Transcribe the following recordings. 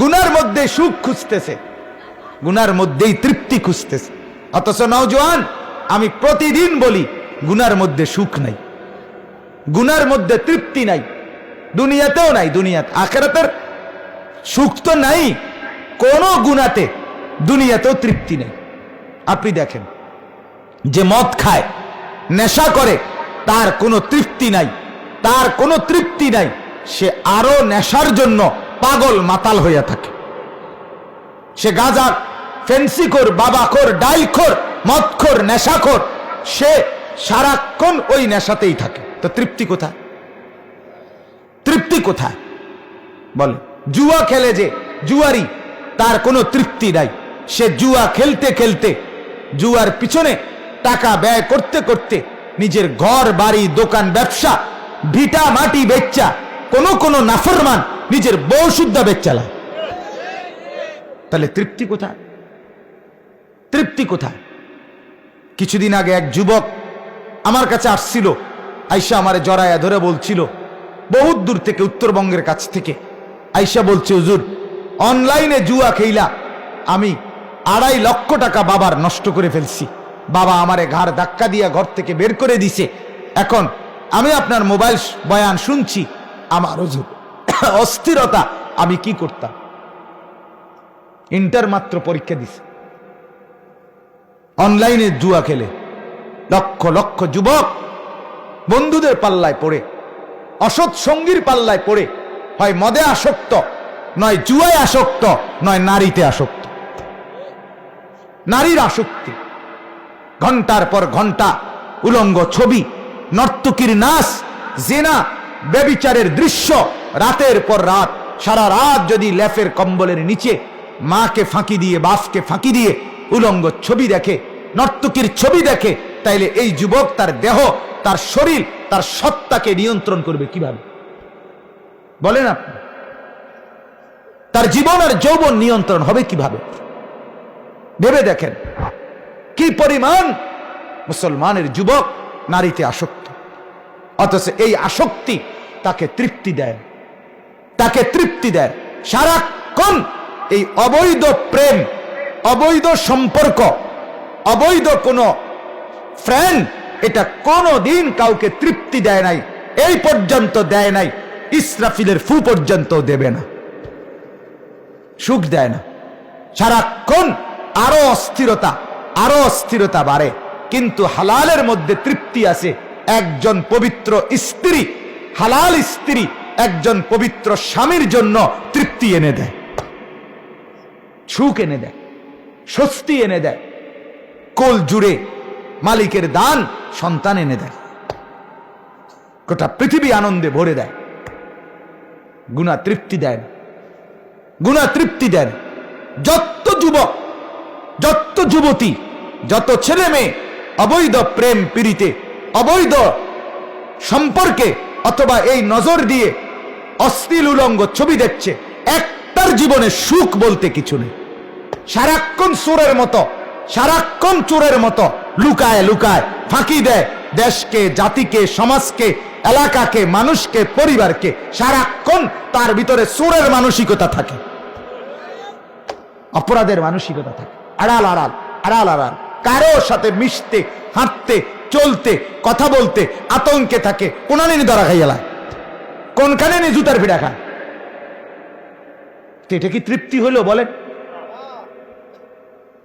গুনার মধ্যে সুখ খুঁজতেছে। গুনার মধ্যেই তৃপ্তি খুঁজতেছে। অথচ নওজোয়ান, আমি প্রতিদিন বলি, গুনার মধ্যে সুখ নাই। গুনার মধ্যে তৃপ্তি নাই। দুনিয়াতেও নাই, দুনিয়াতে আখেরাতের সুখ তো নাই। কোন গুণাতে দুনিয়াতেও তৃপ্তি নেই। আপনি দেখেন, যে মদ খায়, নেশা করে, তার কোনো তৃপ্তি নাই। তার কোনো তৃপ্তি নাই। সে আরও নেশার জন্য পাগল মাতাল হইয়া থাকে। সে গাজা ফেন্সিখোর, বাবাখোর, ডাইলখোর, মদখোর, নেশাখোর, সে সারাক্ষণ ওই নেশাতেই থাকে। তো তৃপ্তি কোথায়? তৃপ্তি কোথায়? বলে, জুয়া খেলে যে জুয়ারি, তার কোনো তৃপ্তি নাই। সে জুয়া খেলতে খেলতে, জুয়ার পিছনে টাকা ব্যয় করতে করতে নিজের ঘর, বাড়ি, দোকান, ব্যবসা, ভিটা, মাটি, বেচ্চা, কোনো কোনো নাফরমান নিজের বউ শুদ্ধ বেচ্চালা তাহলে তৃপ্তি কোথায়? তৃপ্তি কোথায়? কিছুদিন আগে এক যুবক আমার কাছে আসছিল, আইসা আমারে জড়ায়া ধরে বলছিল, বহুত দূর থেকে উত্তরবঙ্গের কাছ থেকে। আইসা বলছে, হুজুর, অনলাইনে জুয়া খেইলা আমি আড়াই লক্ষ টাকা বাবার নষ্ট করে ফেলছি। বাবা আমারে ঘাড় ধাক্কা দিয়া ঘর থেকে বের করে দিছে। এখন আমি আপনার মোবাইল বয়ান শুনছি। আমার হুজুর অস্থিরতা, আমি কি করতাম? ইন্টার মাত্র পরীক্ষা দিছে। অনলাইনে জুয়া খেলে, লক্ষ লক্ষ যুবক বন্ধুদের পাল্লায় পড়ে, অসৎ সঙ্গীর পাল্লায় পড়ে, হয় মদে আসক্ত, নয় জুয়ায় আসক্ত, নয় নারীতে আসক্ত। নারীর আসক্তি, ঘণ্টার পর ঘণ্টা, উলঙ্গ ছবি, নর্তকীর নাচ, জেনা বেবিচারের দৃশ্য রাতের পর রাত, সারা রাত যদি লেফের কম্বলের নিচে মাকে ফাঁকি দিয়ে, বাপকে ফাঁকি দিয়ে উলঙ্গ ছবি দেখে, নর্তকীর ছবি দেখে, তাইলে এই যুবক তার দেহ, তার শরীর, তার সত্তাকে নিয়ন্ত্রণ করবে কীভাবে? বলেন আপনি। তার জীবন আর যৌবন নিয়ন্ত্রণ হবে কীভাবে? ভেবে দেখেন। কি পরিমাণ মুসলমানের যুবক নারীতে আসক্ত। অথচ এই আসক্তি তাকে তৃপ্তি দেয়। তাকে তৃপ্তি দেয়। সারাক্ষণ এই অবৈধ প্রেম, অবৈধ সম্পর্ক, অবৈধ কোনো ফ্রেন্ড এটা কোনো দিন কাউকে তৃপ্তি দেয় নাই, এই পর্যন্ত দেয় নাই, ইসরাফিলের ফু পর্যন্ত দেবে না। সুখ দেয় না। সারাক্ষণ আরও অস্থিরতা আরও অস্থিরতা বাড়ে। কিন্তু হালালের মধ্যে তৃপ্তি আছে। একজন পবিত্র স্ত্রী হালাল স্ত্রী একজন পবিত্র স্বামীর জন্য তৃপ্তি এনে দেয়। সুখ এনে দেয়। স্বস্তি এনে দেয়। কোল জুড়ে মালিকের দান সন্তান এনে দেয়। গোটা পৃথিবী আনন্দে ভরে দেয়। গুণা তৃপ্তি দেন। গুণা তৃপ্তি দেন। যত যুবক, যত যুবতী, যত ছেলে মেয়ে অবৈধ প্রেম পীড়িতে, অবৈধ সম্পর্কে অথবা এই নজর দিয়ে অশ্লীল উলঙ্গ ছবি দেখছে, একটার জীবনে সুখ বলতে কিছু নেই। সারাক্ষণ চোরের মতো, সারাক্ষণ চোরের মতো লুকায় লুকায়, ফাঁকি দেয় দেশকে, জাতিকে, সমাজকে, এলাকাকে, মানুষকে, পরিবারকে। সারাক্ষণ তার ভিতরে চোরের মানসিকতা থাকে। অপরাধের মানসিকতা থাকে। আড়াল আড়াল আড়াল আড়াল। কারও সাথে মিশতে, হাঁটতে চলতে, কথা বলতে, আতঙ্কে থাকে। কোনানি ধরা খাইয়ালা কোনখানে নি জুতার ভিড়া তো এটা কি তৃপ্তি হলো বলেন?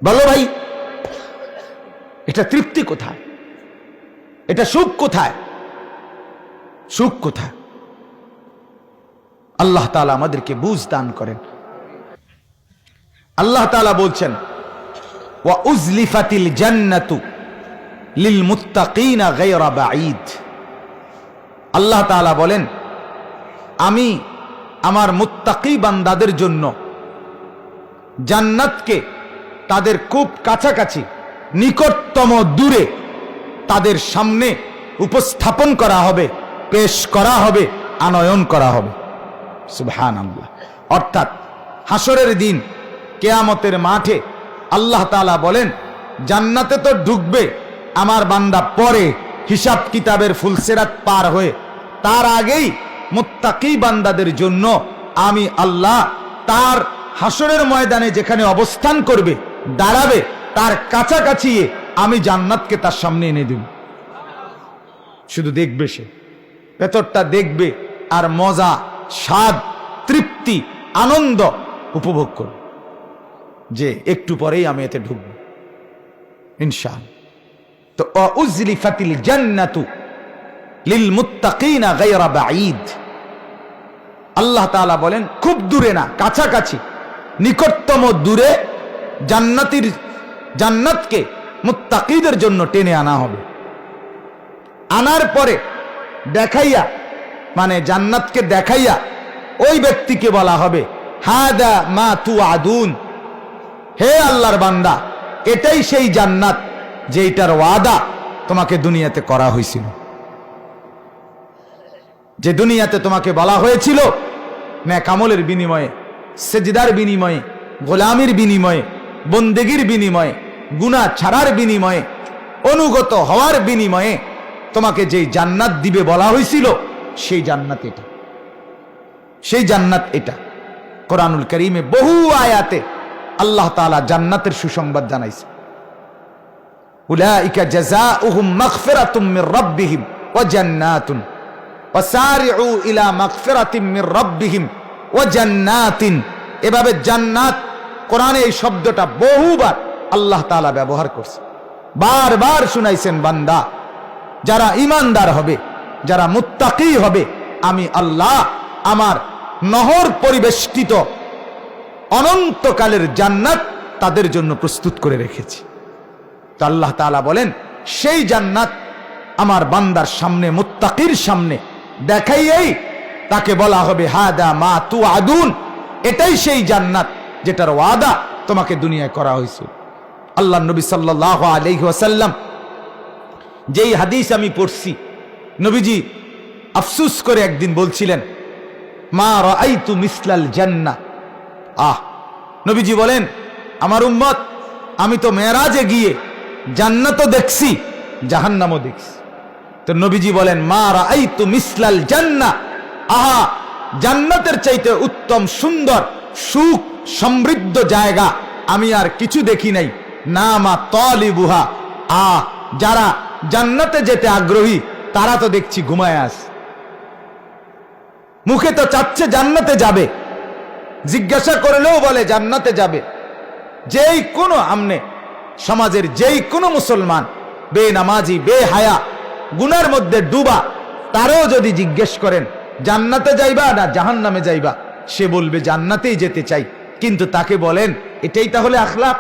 বলো ভাই, এটা তৃপ্তি কোথায়? এটা সুখ কোথায়? সুখ কোথায়? আল্লাহ তাআলা আমাদেরকে বুঝ দান করেন। আল্লাহ তালা বলছেন, ওয়া উজলিফাতিল জান্নাতু লিল মুত্তাকিনা গায়রা বাঈদ। আল্লাহ তাআলা বলেন, আমি আমার মুত্তাকি বান্দাদের জন্য জান্নাতকে তাদের খুব কাছাকাছি, নিকটতম দূরে তাদের সামনে উপস্থাপন করা হবে, পেশ করা হবে, আনয়ন করা হবে। সুবহান আল্লাহ অর্থাৎ হাসরের দিন, কেয়ামতের মাঠে আল্লাহ তাআলা বলেন, জান্নাতে তো ঢুকবে আমার বান্দা পরে হিসাব কিতাবের ফুলসেরাত পার হয়ে তার আগেই মুত্তাকি বান্দাদের জন্য আমি আল্লাহ তার হাসরের ময়দানে যেখানে অবস্থান করবে, দাঁড়াবে, তার কাছাকাছি আমি জান্নাতকে তার সামনে এনে দেব। শুধু দেখবে সে, ভেতরটা দেখবে আর মজা, স্বাদ, তৃপ্তি, আনন্দ উপভোগ করবে। যে একটু পরেই আমি এতে ঢুকব ইনশাল তো উজলিফাতিল জান্নাতু লিল মুত্তাকিনা গায়রা বাঈদ। আল্লাহ তাআলা বলেন, খুব দূরে না, কাছাকাছি, নিকটতম দূরে জান্নাতির, জান্নাতকে মুত্তাকিদের জন্য টেনে আনা হবে। আনার পরে দেখাইয়া মানে জান্নাতকে দেখাইয়া ওই ব্যক্তিকে বলা হবে, হাদা মা তু আদুন হে আল্লাহর বান্দা, এটাই সেই জান্নাত যেইটার ওয়াদা তোমাকে দুনিয়াতে করা হয়েছিল। যে দুনিয়াতে তোমাকে বলা হয়েছিল ন্যাকামলের বিনিময়ে, সেজদার বিনিময়ে, গোলামির বিনিময়ে, বন্দেগির বিনিময়ে গুণা ছাড়ার বিনিময়ে, অনুগত হওয়ার বিনিময়ে তোমাকে যেই জান্নাত দিবে বলা হয়েছিল, সেই জান্নাত এটা। সেই জান্নাত এটা। কোরআনুল করিমে বহু আয়াতে আল্লাহ তাআলা জান্নাতের সুসংবাদ জানাইছে। উলাইকা জাযাউহুম মাগফিরাতুম মির রাব্বিহিম ওয়া জান্নাতুন। ওয়াসারিউ ইলা মাগফিরাতিম মির রাব্বিহিম ওয়া জান্নাতিন। এভাবে জান্নাত, কোরআনে এই শব্দটা বহুবার আল্লাহ তাআলা ব্যবহার করছে। বারবার শুনাইছেন বান্দা, যারা ইমানদার হবে, যারা মুত্তাকি হবে, আমি আল্লাহ আমার নহর পরিবেষ্টিত অনন্তকালের জান্নাত তাদের জন্য প্রস্তুত করে রেখেছি। তো আল্লাহ তাআলা বলেন, সেই জান্নাত আমার বান্দার সামনে, মুত্তাকির সামনে দেখাইয়েই তাকে বলা হবে, হাদা মা তু আদুন এটাই সেই জান্নাত যেটার ওয়াদা তোমাকে দুনিয়ায় করা হয়েছে। আল্লাহ নবী সাল্লাহ আলাইহি ওয়াসাল্লাম যেই হাদিস আমি পড়ছি, নবীজি আফসুস করে একদিন বলছিলেন, মা রাই তু মিসলাল জান্নাহ। আহ, নবীজি বলেন, আমার উম্মত, আমি তো মেরাজে গিয়ে জান্নাতও দেখছি, জাহান্নামও দেখছি। তো নবীজি বলেন, মা রাআইতু মিসলাল জান্নাহ আহা, জান্নাতের চাইতে উত্তম, সুন্দর, সুখ, সমৃদ্ধ জায়গা আমি আর কিছু দেখি নাই। না মা তলিবুহা। আ যারা জান্নাতে যেতে আগ্রহী, তারা তো দেখছি ঘুমায় আস মুখে তো চাচ্ছে জান্নাতে যাবে। জিজ্ঞাসা করলেও বলে, জান্নাতে যাবে। যেই কোনো আমনে সমাজের যেই কোনো মুসলমান বে নামাজি বে হায়া গুনার মধ্যে ডুবা, তারও যদি জিজ্ঞেস করেন, জান্নাতে যাইবা না জাহান নামে যাইবা, সে বলবে, জান্নাতেই যেতে চাই। কিন্তু তাকে বলেন, এটাই তাহলে আখলাক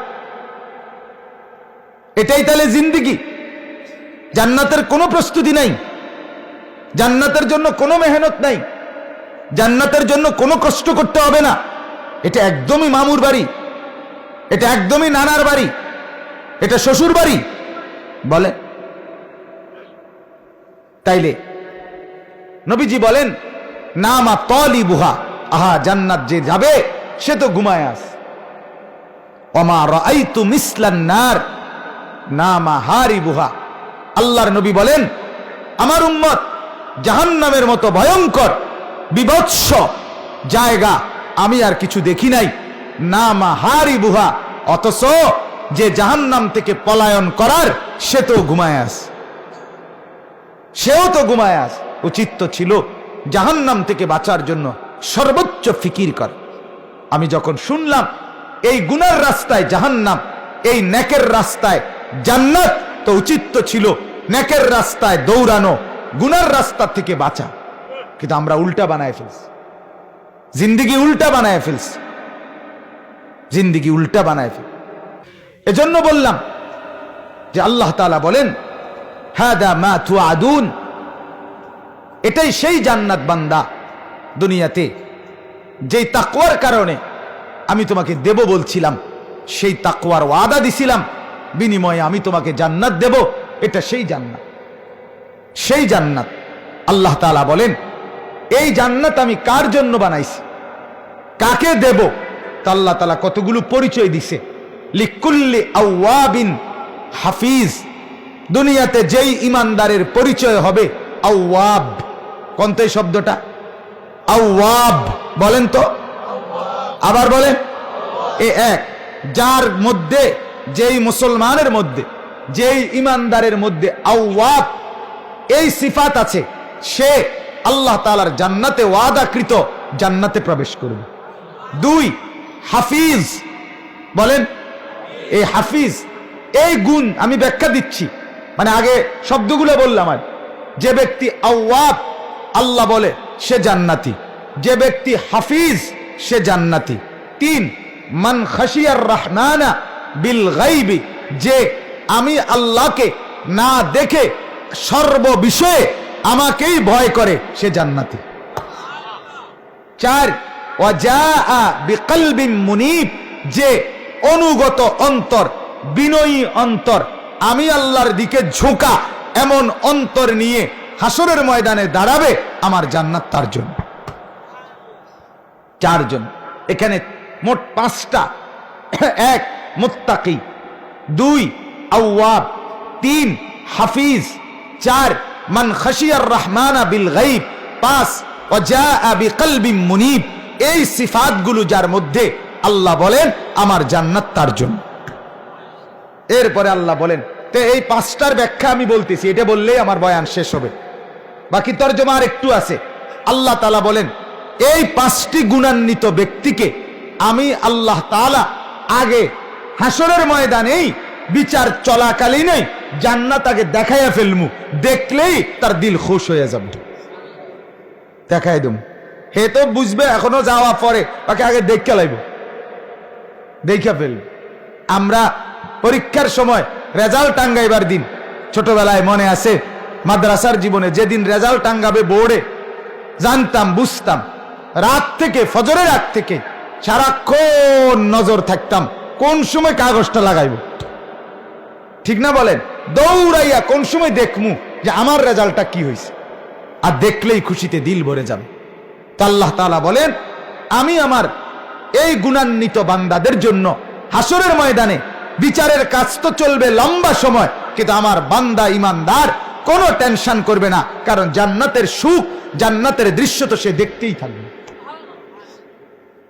এটাই তাহলে জিন্দিগি। জান্নাতের কোনো প্রস্তুতি নাই। জান্নাতের জন্য কোনো মেহনত নাই। জান্নাতের জন্য কোনো কষ্ট করতে হবে না। এটা একদমই মামুর বাড়ি। এটা একদমই নানার বাড়ি। এটা শ্বশুর বাড়ি? বলে। তাইলে নবীজি বলেন না মা তলি বুহা আহা জান্নাত যে যাবে, সে তো ঘুমায় আস। অমা রাইতু মিসলান নার না মা হারি বুহা আল্লাহর নবী বলেন, আমার উম্মত জাহান্নামের মতো ভয়ঙ্কর, বিভৎস জায়গা আমি আর কিছু দেখি নাই। না মা হারি বুহা অথচ যে জাহান্নাম থেকে পলায়ন করার, সে তো ঘুমায় আস সেও তো ঘুমায় আস উচিত তো ছিল জাহান্নাম থেকে বাঁচার জন্য সর্বোচ্চ ফিকির কর। আমি যখন শুনলাম, এই গুনার রাস্তায় জাহান্নাম, এই নেকের রাস্তায় জান্নাত, তো উচিত তো ছিল নেকের রাস্তায় দৌড়ানো, গুনার রাস্তা থেকে বাঁচা। কিন্তু আমরা উল্টা বানায় ফেলছি। জিন্দিগি উল্টা বানায় ফেলছি। জিন্দিগি উল্টা বানায় ফেল এজন্য বললাম যে আল্লাহ তালা বলেন, হাদা মা তু আদুন এটাই সেই জান্নাত বান্দা দুনিয়াতে যেই তাকওয়ার কারণে আমি তোমাকে দেব বলছিলাম, সেই তাকওয়ার ওয়াদা দিছিলাম, বিনিময়ে আমি তোমাকে জান্নাত দেব, এটা সেই জান্নাত। সেই জান্নাত। আল্লাহ তাআলা বলেন, এই জান্নাত আমি কার জন্য বানাইছি? কাকে দেব? তা আল্লাহ তাআলা কতগুলো পরিচয় দিছে। লিকুল্লি আউয়াবিন হাফিজ। দুনিয়াতে যেই ইমানদারের পরিচয় হবে, আউয়াব। কোনতে শব্দটা? আউয়াব। বলেন তো। আবার বলেন। এ এক, যার মধ্যে, যেই মুসলমানের মধ্যে, যেই ইমানদারের মধ্যে আউয়াব, এই সিফাত আছে, সে আল্লাহ তালার জান্নাতে ওয়াদাকৃত জান্নাতে প্রবেশ করবে। দুই, হাফিজ। বলেন। এই হাফিজ, এই গুণ আমি ব্যাখ্যা দিচ্ছি। মানে আগে শব্দগুলো বললাম আর। যে ব্যক্তি আওয়াব, আল্লাহ বলে, সে জান্নাতি। যে ব্যক্তি হাফিজ, সে জান্নাতি। তিন, মান খাসিয়ার রহমানা বিল গাইবি। যে আমি আল্লাহকে না দেখে সর্ব বিষয়ে আমাকেই ভয় করে, সে জান্নাতি। চার ওয়াজা বিকলবিন মুনিব। যে অনুগত অন্তর, বিনয়ী অন্তর। আমি আল্লাহর দিকে ঝোঁকা, এমন অন্তর নিয়ে হাসরের ময়দানে দাঁড়াবে আমার জান্নাত তার জন্য। চারজন। এখানে মোট পাঁচটা। এক, মুত্তাকি। দুই, আউয়াব। তিন, হাফিজ। চার, মান খাসিয়ার রহমানা বিল গাইব পাঁচ অজা আবি বিকলবি মুনিব। এই সিফাতগুলো যার মধ্যে আল্লাহ বলেন, আমার জান্নাত তার জন্য। এরপরে আল্লাহ বলেন, তো, এই পাঁচটার ব্যাখ্যা আমি বলতেছি, এটা বললেই আমার বয়ান শেষ হবে। বাকি তর্জমা আর একটু আছে। আল্লাহ তালা বলেন, এই পাঁচটি গুণান্বিত ব্যক্তিকে আমি আল্লাহ তালা আগে হাসরের ময়দানেই বিচার চলাকালীনই জান্নাত আগে দেখাইয়া ফেলমু। দেখলেই তার দিল খুশ হয়ে যাবে। দেখাই দেব হে তো বুঝবে, এখনও যাওয়া পরে তাকে আগে দেখতে লাইব। দেখা ফেলবে আমরা পরীক্ষার সময় রেজাল্ট টাঙ্গাইবার দিন। ছোটবেলায় মনে আছে, মাদ্রাসার জীবনে যেদিন রেজাল্ট টাঙ্গাবে বোর্ডে, জানতাম, বুঝতাম, রাত থেকে, ফজরের রাত থেকে সারাক্ষণ নজর থাকতাম, কোন সময় কাগজটা লাগাইব। ঠিক না বলেন? দৌড়াইয়া কোন সময় দেখমু যে আমার রেজাল্টটা কি হয়েছে আর দেখলেই খুশিতে দিল ভরে যাবে। তা আল্লাহ তালা বলেন, আমি আমার এই গুণান্বিত বান্দাদের জন্য হাসরের ময়দানে বিচারের কাজ তো চলবে লম্বা সময়, কিন্তু আমার বান্দা ইমানদার কোনো টেনশন করবে না, কারণ জান্নাতের সুখ, জান্নাতের দৃশ্য তো সে দেখতেই থাকবে।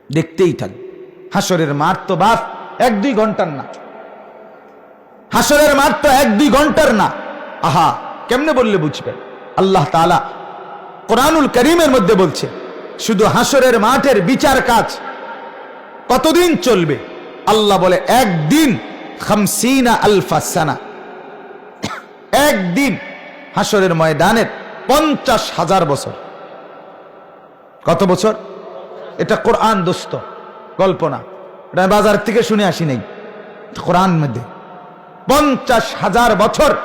দেখতেই থাকবে। হাসরের মার তো বাপ এক দুই ঘণ্টার না। হাসরের মার তো এক দুই ঘণ্টার না। আহা, কেমনে বললে বুঝবেন আল্লাহ তালা কোরআনুল করিমের মধ্যে বলছে, শুধু হাসরের মাঠের বিচার কাজ কতদিন চলবে? আল্লাহ বলে, একদিন, খামসিনা আলফাসানা একদিন হাসরের ময়দানের পঞ্চাশ হাজার বছর। কত বছর? এটা কোরআন দোস্ত, গল্প না। এটা বাজার থেকে শুনে আসি নাই। কোরআন মধ্যে। পঞ্চাশ হাজার বছর।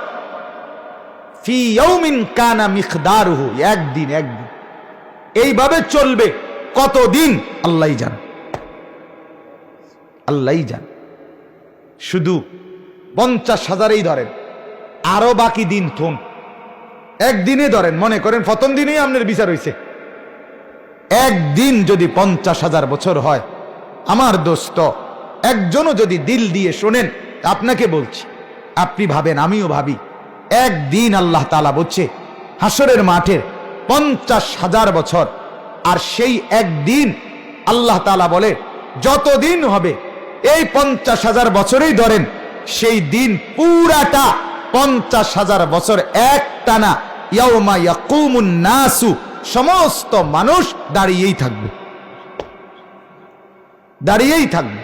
একদিন একদিন। এইভাবে চলবে কতদিন? আল্লাহ জান। আল্লাহ জান। শুধু পঞ্চাশ হাজারেই ধরেন, আরও বাকি দিন থুন। একদিনে ধরেন, মনে করেন প্রথম দিনেই আপনার বিচার হয়েছে একদিন যদি পঞ্চাশ হাজার বছর হয়, আমার দোস্ত, একজনও যদি দিল দিয়ে শোনেন, আপনাকে বলছি, আপনি ভাবেন, আমিও ভাবি, একদিন আল্লাহ তালা বলছে হাসরের মাঠের পঞ্চাশ হাজার বছর, আর সেই একদিন আল্লাহ তালা বলে, যতদিন হবে এই পঞ্চাশ হাজার বছরেই ধরেন, সেই দিন পুরাটা পঞ্চাশ হাজার বছর এক টানা নাসু, সমস্ত মানুষ দাঁড়িয়েই থাকবে। দাঁড়িয়েই থাকবে।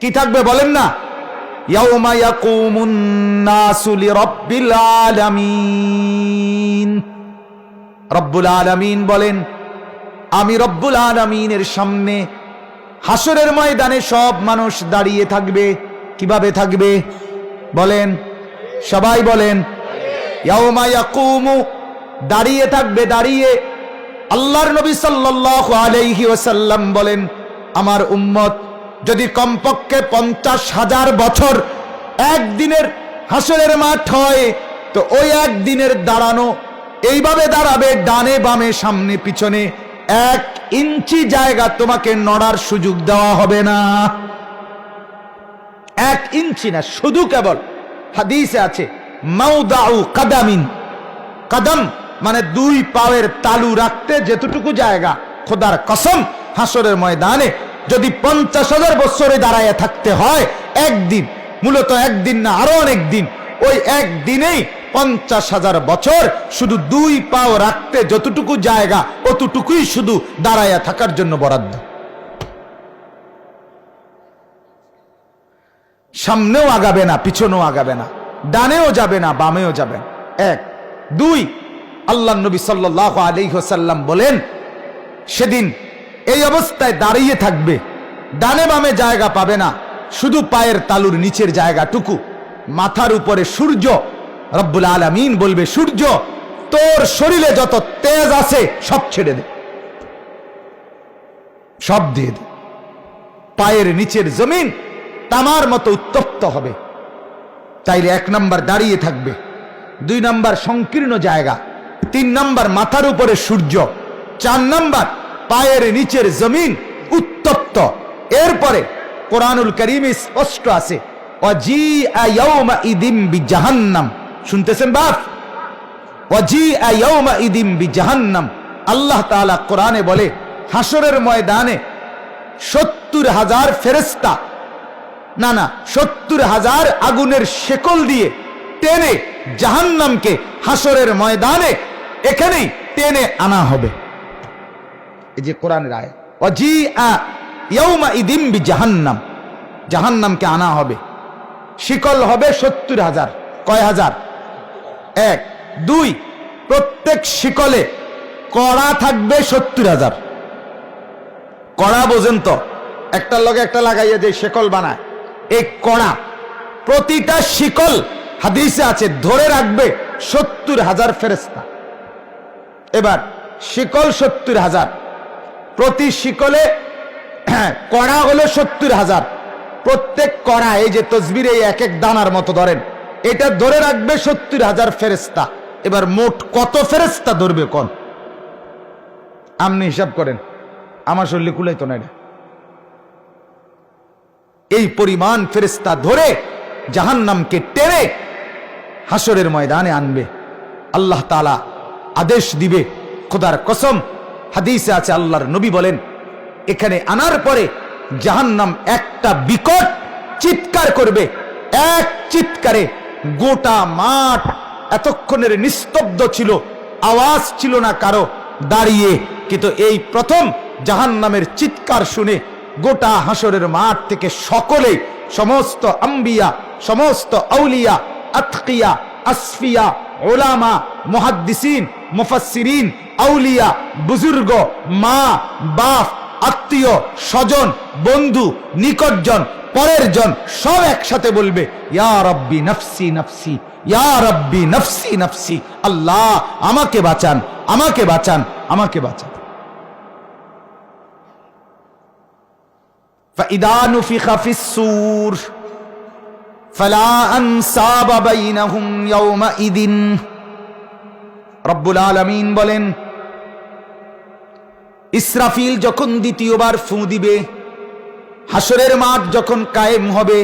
কি থাকবে বলেন না? রব্বুল বলেন, আমি রব্বুল আলামিনের সামনে হাসরের ময়দানে সব মানুষ দাঁড়িয়ে থাকবে। কীভাবে থাকবে? বলেন, সবাই বলেন দাঁড়িয়ে থাকবে, দাঁড়িয়ে। আল্লাহর নবী সাল্লাল্লাহু আলাইহি ওয়াসাল্লাম বলেন, আমার উম্মত, যদি কমপক্ষে পঞ্চাশ হাজার বছর একদিনের হাসরের মাঠ হয়, তো ওই একদিনের দাঁড়ানো, এইভাবে দাঁড়াবে ডানে বামে সামনে পিছনে। এক ইঞ্চি জায়গা তোমাকে নড়ার সুযোগ দেওয়া হবে না। এক ইঞ্চি না, শুধু কেবল হাদিসে আছে, মাউদাউ কাদামিন। কদম মানে দুই পাওয়ের তালু রাখতে যেতটুকু জায়গা, খোদার কসম, হাসরের ময়দানে যদি পঞ্চাশ হাজার বছরে দাঁড়ায় থাকতে হয়, একদিন, মূলত একদিন না, আরও অনেক দিন, ওই একদিনেই পঞ্চাশ হাজার বছর শুধু দুই পাও রাখতে যতটুকু জায়গা, অতটুকুই শুধু দাঁড়ায়া থাকার জন্য বরাদ্দ। সামনেও আগাবে না, পিছনেও আগাবে না, ডানেও যাবে না, বামেও যাবে না। এক, দুই, আল্লাহ নবী সাল্লাহ আলিহাসাল্লাম বলেন, সেদিন এই অবস্থায় দাঁড়িয়ে থাকবে, ডানে বামে জায়গা পাবে না, শুধু পায়ের তালুর নিচের জায়গাটুকু, মাথার উপরে সূর্য রব্বুল আলমিন বলবে, সূর্য, তোর শরীরে যত তেজ আছে সব ছেড়ে দে। সব দিয়ে দে। পায়ের নিচের জমিন তামার মতো উত্তপ্ত হবে। তাইলে এক নাম্বার দাঁড়িয়ে থাকবে, দুই নাম্বার সংকীর্ণ জায়গা, তিন নাম্বার মাথার উপরে সূর্য, চার নাম্বার পায়ের নিচের জমিন উত্তপ্ত। এরপরে কোরআনুল করিমে স্পষ্ট আছে অজি ইদিম বি জাহান্নাম শুনতেছেন বাপ? জাহান্নাম আল্লাহ তাআলা কোরআনে বলে হাসরের ময়দানে সত্তর হাজার ফেরেস্তা না না, সত্তর হাজার আগুনের শেকল দিয়ে টেনে জাহান্নামকে হাসরের ময়দানে এখানেই টেনে আনা হবে। এই যে কোরআনের আয় অজি ইয়ৌমা ইদিম বি জাহান্নাম জাহান্নামকে আনা হবে। শিকল হবে সত্তর হাজার। কয় হাজার? এক, দুই, প্রত্যেক শিকলে কড়া থাকবে সত্তর হাজার। কড়া বোঝেন তো একটার লগে একটা লাগাইয়া যে শেকল বানায়। এই কড়া, প্রতিটা শিকল হাদিসে আছে, ধরে রাখবে সত্তর হাজার ফেরেস্তা এবার, শিকল সত্তর হাজার, প্রতি শিকলে কড়া হলো সত্তর হাজার। প্রত্যেক কড়া এই যে তসবির এই এক এক দানার মতো ধরেন এটা ধরে রাখবে সত্তর হাজার ফেরেস্তা এবার মোট কত ফেরেস্তা ধরবে কোন? আপনি হিসাব করেন। আমার শরীরে কুলাইতো না এটা। এই পরিমাণ ফেরেস্তা ধরে জাহান্নামকে টেনে হাসরের ময়দানে আনবে। আল্লাহ তালা আদেশ দিবে, খোদার কসম। হাদিসে আছে, আল্লাহর নবী বলেন, এখানে আনার পরে জাহান্নাম একটা বিকট চিৎকার করবে, এক চিৎকারে গোটা মাঠ এতক্ষণের নিস্তব্ধ ছিল, আওয়াজ ছিল না কারও, দাঁড়িয়ে। কিন্তু এই প্রথম জাহান্নামের চিৎকার শুনে গোটা হাসরের মাঠ থেকে সকলে, সমস্ত আম্বিয়া, সমস্ত আউলিয়া, আতকিয়া, আসফিয়া, ওলামা, মুহাদ্দিসিন, মুফাসসিরিন, আউলিয়া, বুজুর্গ, মা, বাপ, আত্মীয়, স্বজন, বন্ধু, নিকটজন পরের জন সব একসাথে বলবে রব্বি নফসি নফসি রব্বি নফসি নফসি, আল্লাহ, আমাকে বাঁচান আমাকে বাঁচান আমাকে বাঁচান। রব্বুল বলেন, ইসরাফিল যখন দ্বিতীয়বার ফু দিবে হাসরের মাঠ যখন কায়েম হবে,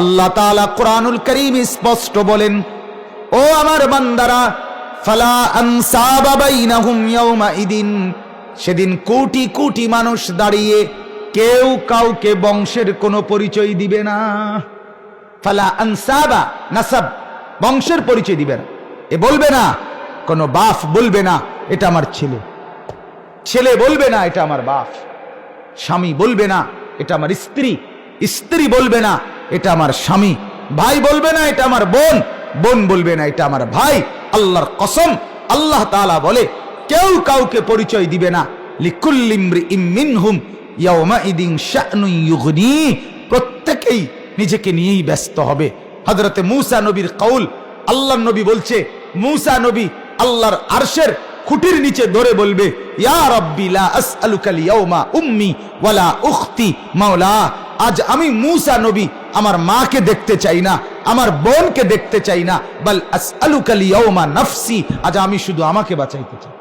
আল্লাহ তাআলা কোরআনুল করিম স্পষ্ট বলেন, ও আমার বান্দারা, ফালা সেদিন কোটি কোটি মানুষ দাঁড়িয়ে কেউ কাউকে বংশের কোনো পরিচয় দিবে না। ফালা আনসাবা নাসাব, বংশের পরিচয় দিবে না। এ বলবে না, কোনো বাপ বলবে না, এটা আমার ছেলে। ছেলে বলবে না, এটা আমার বাপ স্বামী বলবে না এটা আমার স্ত্রী। স্ত্রী বলবে না, এটা আমার স্বামী। ভাই বলবে না, এটা আমার বোন। বোন বলবে না, এটা আমার ভাই। আল্লাহর কসম, আল্লাহ তাআলা বলে, কেউ কাউকে পরিচয় দিবে না। প্রত্যেকেই নিজেকে নিয়েই ব্যস্ত হবে। হযরতে মূসা নবীর কৌল আল্লাহ নবী বলছে, মূসা নবী আল্লাহর আরশের খুঁটির নিচে ধরে বলবে আজ আমি মূসা নবী, আমার মাকে দেখতে চাই না, আমার বোনকে দেখতে চাই না, বল আসআলুকাল ইয়াউমা নফসি, আজ আমি শুধু আমাকে বাঁচাইতে চাই।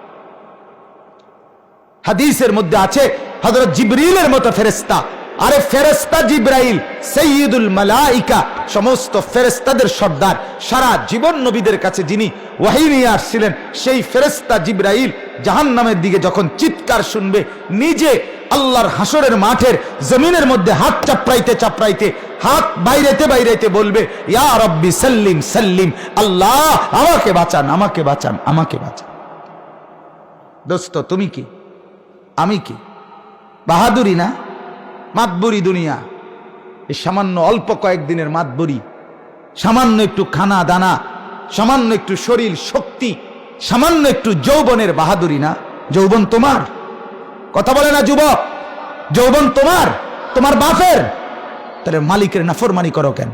হাদিসের মধ্যে আছে, হযরত জিবরিলের মতো ফেরেশতা আরে ফেরেশতা জিব্রাইল, সৈয়দুল মালাইকা, সমস্ত ফেরেশতাদের সর্দার, সারা জীবন নবীদের কাছে যিনি ওয়াহি নিয়ে আসছিলেন, সেই ফেরেশতা জিব্রাইল জাহান্নামের দিকে যখন চিৎকার শুনবে, নিজে আল্লাহর হাসরের মাঠের জমিনের মধ্যে হাত চাপড়াইতে চাপড়াইতে, হাত বাইরেতে বাইরেতে বলবে, ইয়া রব্বি সাল্লিম সাল্লিম, আল্লাহ, আমাকে বাঁচান আমাকে বাঁচান আমাকে বাঁচান। দোস্ত, তুমি কি? আমি কি? বাহাদুরি না? মাতবুরি দুনিয়া। এই সামান্য অল্প কয়েকদিনের মাতবুরি, সামান্য একটু খানা দানা, সামান্য একটু শরীর শক্তি, সামান্য একটু যৌবনের বাহাদুরি না? যৌবন তোমার। কথা বলে না যুবক, যৌবন তোমার তোমার বাপের। তাহলে মালিকের নাফরমানি করো কেন?